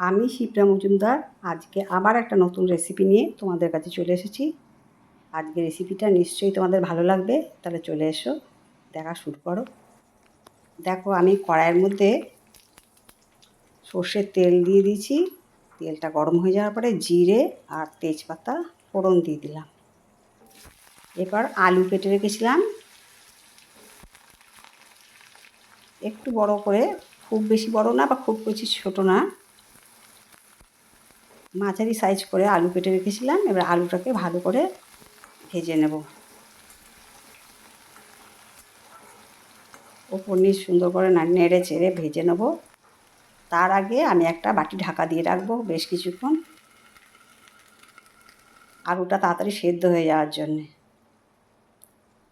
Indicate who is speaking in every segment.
Speaker 1: আমি শিপ্রা মজুমদার। আজকে আবার একটা নতুন রেসিপি নিয়ে তোমাদের কাছে চলে এসেছি। আজকে রেসিপিটা নিশ্চয়ই তোমাদের ভালো লাগবে। তাহলে চলে এসো, দেখা শুরু করো। দেখো, আমি কড়াইয়ের মধ্যে সর্ষের তেল দিয়ে দিয়েছি। তেলটা গরম হয়ে যাওয়ার পরে জিরে আর তেজপাতা ফোড়ন দিয়ে দিলাম। এরপর আলু কেটে রেখেছিলাম। একটু বড় করে, খুব বেশি বড় না বা খুব বেশি ছোটো না মাঝারি সাইজ করে আলু কেটে রেখেছিলাম। এবার আলুটাকে ভালো করে ভেজে নেব। ওপর পনির সুন্দর করে নেড়ে চেড়ে ভেজে নেব। তার আগে আমি একটা বাটি ঢাকা দিয়ে রাখব বেশ কিছুক্ষণ। আলুটা তাড়াতাড়ি সেদ্ধ হয়ে যাওয়ার জন্যে।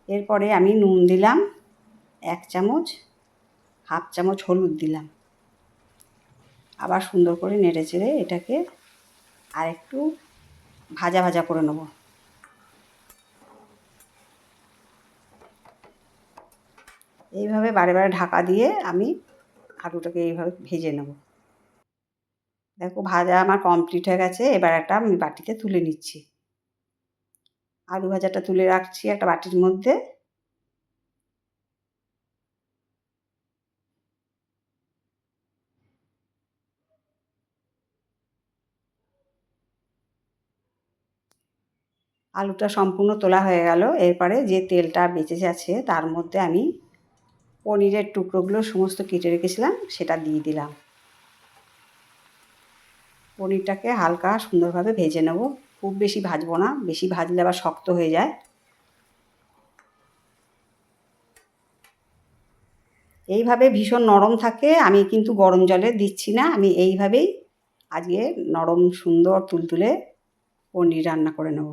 Speaker 1: এরপরে আমি নুন দিলাম, এক চামচ, হাফ চামচ হলুদ দিলাম। আবার সুন্দর করে নেড়ে চেড়ে এটাকে আর একটু ভাজা ভাজা করে নেব। এইভাবে বারে বারে ঢাকা দিয়ে আমি আলুটাকে এইভাবে ভেজে নেব। দেখো ভাজা আমার কমপ্লিট হয়ে গেছে, এবার একটা আমি বাটিতে তুলে নিচ্ছি। আলু ভাজাটা তুলে রাখছি একটা বাটির মধ্যে। আলুটা সম্পূর্ণ তোলা হয়ে গেল। এরপরে যে তেলটা বেঁচে যাচ্ছে তার মধ্যে আমি পনিরের টুকরোগুলো সমস্ত কেটে রেখেছিলাম, সেটা দিয়ে দিলাম। পনিরটাকে হালকা সুন্দরভাবে ভেজে নেব। খুব বেশি ভাজবো না, বেশি ভাজলে আবার শক্ত হয়ে যায়। এইভাবে ভীষণ নরম থাকে, আমি কিন্তু গরম জলে দিচ্ছি না, আমি এইভাবেই আজকে নরম, সুন্দর, তুলতুলে পনির রান্না করে নেব।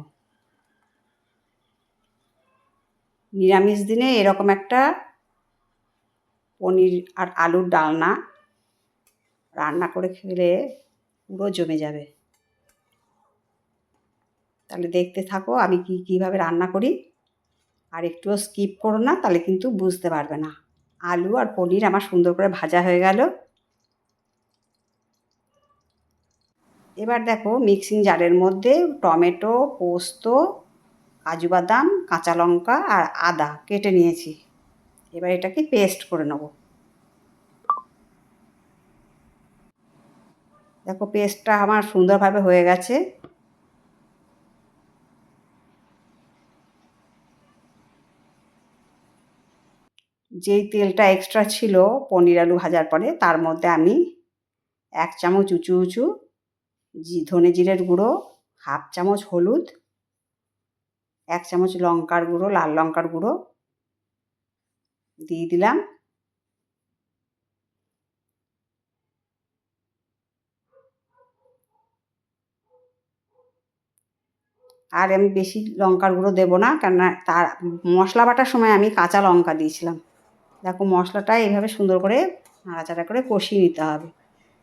Speaker 1: নিরামিষ দিনে এরকম একটা পনির আর আলুর ডালনা রান্না করে খেলে পুরো জমে যাবে। তাহলে দেখতে থাকো আমি কী, কীভাবে রান্না করি। আর একটুও স্কিপ করো না, তাহলে কিন্তু বুঝতে পারবে না। আলু আর পনির আমার সুন্দর করে ভাজা হয়ে গেল। এবার দেখো মিক্সিং জারের মধ্যে টমেটো, পোস্ত কাজু বাদাম, কাঁচা লঙ্কা আর আদা কেটে নিয়েছি। এবার এটাকে পেস্ট করে নেব। দেখো পেস্টটা আমার সুন্দরভাবে হয়ে গেছে। যেই তেলটা এক্সট্রা ছিল পনির আলু ভাজার পরে, তার মধ্যে আমি এক চামচ উঁচু উঁচু ধনে জিরের গুঁড়ো, হাফ চামচ হলুদ এক চামচ লঙ্কার গুঁড়ো, লাল লঙ্কার গুঁড়ো দিয়ে দিলাম। আর আমি বেশি লঙ্কার গুঁড়ো দেবো না, কেননা তার মশলা বাটার সময় আমি কাঁচা লঙ্কা দিয়েছিলাম। দেখো মশলাটা এইভাবে সুন্দর করে নাড়াচাড়া করে কষিয়ে নিতে হবে।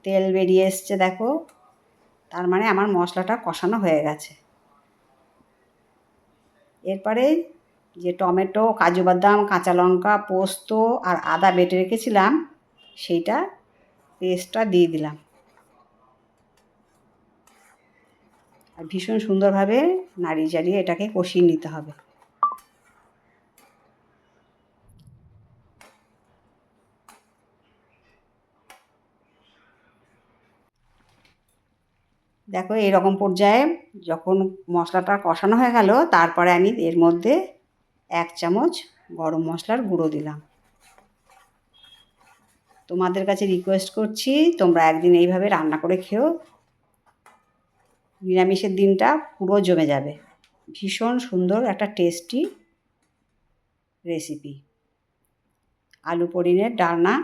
Speaker 1: তেল বেরিয়ে এসছে, দেখো। তার মানে আমার মশলাটা কষানো হয়ে গেছে। এরপরে যে টমেটো কাজু বাদাম কাঁচা লঙ্কা, পোস্ত আর আদা বেটে রেখেছিলাম, সেইটা পেস্টটা দিয়ে দিলাম। আর ভীষণ সুন্দরভাবে নাড়িয়ে চাড়িয়ে এটাকে কষিয়ে নিতে হবে। দেখো এরকম পর্যায়ে যখন মশলাটা কষানো হয়ে গেল, তারপরে আমি এর মধ্যে এক চামচ গরম মশলার গুঁড়ো দিলাম। তোমাদের কাছে রিকোয়েস্ট করছি, তোমরা একদিন এইভাবে রান্না করে খেও। নিরামিষের দিনটা পুরো জমে যাবে। ভীষণ সুন্দর একটা টেস্টি রেসিপি আলু পনিরের ডালনা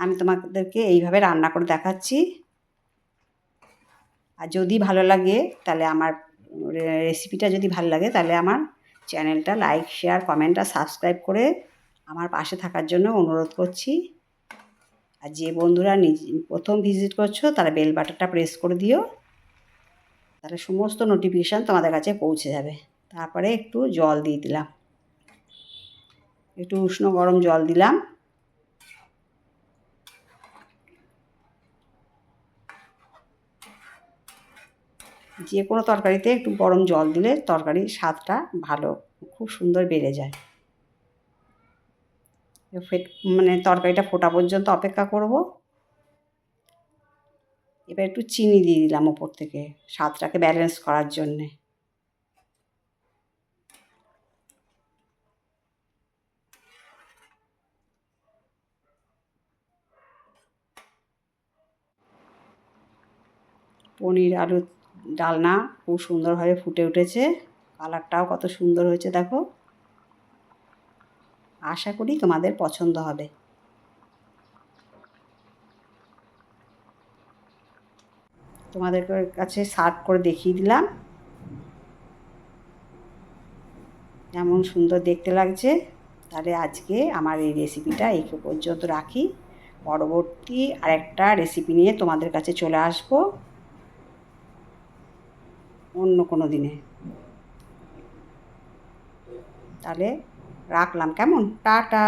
Speaker 1: আমি তোমাদেরকে এইভাবে রান্না করে দেখাচ্ছি। আর যদি ভালো লাগে, তাহলে আমার রেসিপিটা যদি ভালো লাগে, তাহলে আমার চ্যানেলটা লাইক শেয়ার কমেন্ট আর সাবস্ক্রাইব করে আমার পাশে থাকার জন্য অনুরোধ করছি। আর যে বন্ধুরা নিজ, প্রথম ভিজিট করছ, তারা বেল বাটনটা প্রেস করে দিও। তাহলে সমস্ত নোটিফিকেশান তোমাদের কাছে পৌঁছে যাবে। তারপরে একটু জল দিয়ে দিলাম। একটু উষ্ণ গরম জল দিলাম। যে কোনো তরকারিতে একটু গরম জল দিলে তরকারির স্বাদটা ভালো, খুব সুন্দর বেড়ে যায়। ফেট মানে তরকারিটা ফোটা পর্যন্ত অপেক্ষা করব। এবার একটু চিনি দিয়ে দিলাম ওপর থেকে স্বাদটাকে ব্যালেন্স করার জন্যে। পনির আলু ডালনা খুব সুন্দরভাবে ফুটে উঠেছে। কালারটাও কত সুন্দর হয়েছে, দেখো। আশা করি তোমাদের পছন্দ হবে। তোমাদের কাছে সার্ভ করে দেখিয়ে দিলাম। যেমন সুন্দর দেখতে লাগছে। তাহলে আজকে আমার এই রেসিপিটা এই পর্যন্ত রাখি। পরবর্তী আরেকটা রেসিপি নিয়ে তোমাদের কাছে চলে আসব। অন্য কোনো দিনে। তাহলে রাখলাম। কেমন? টাটা।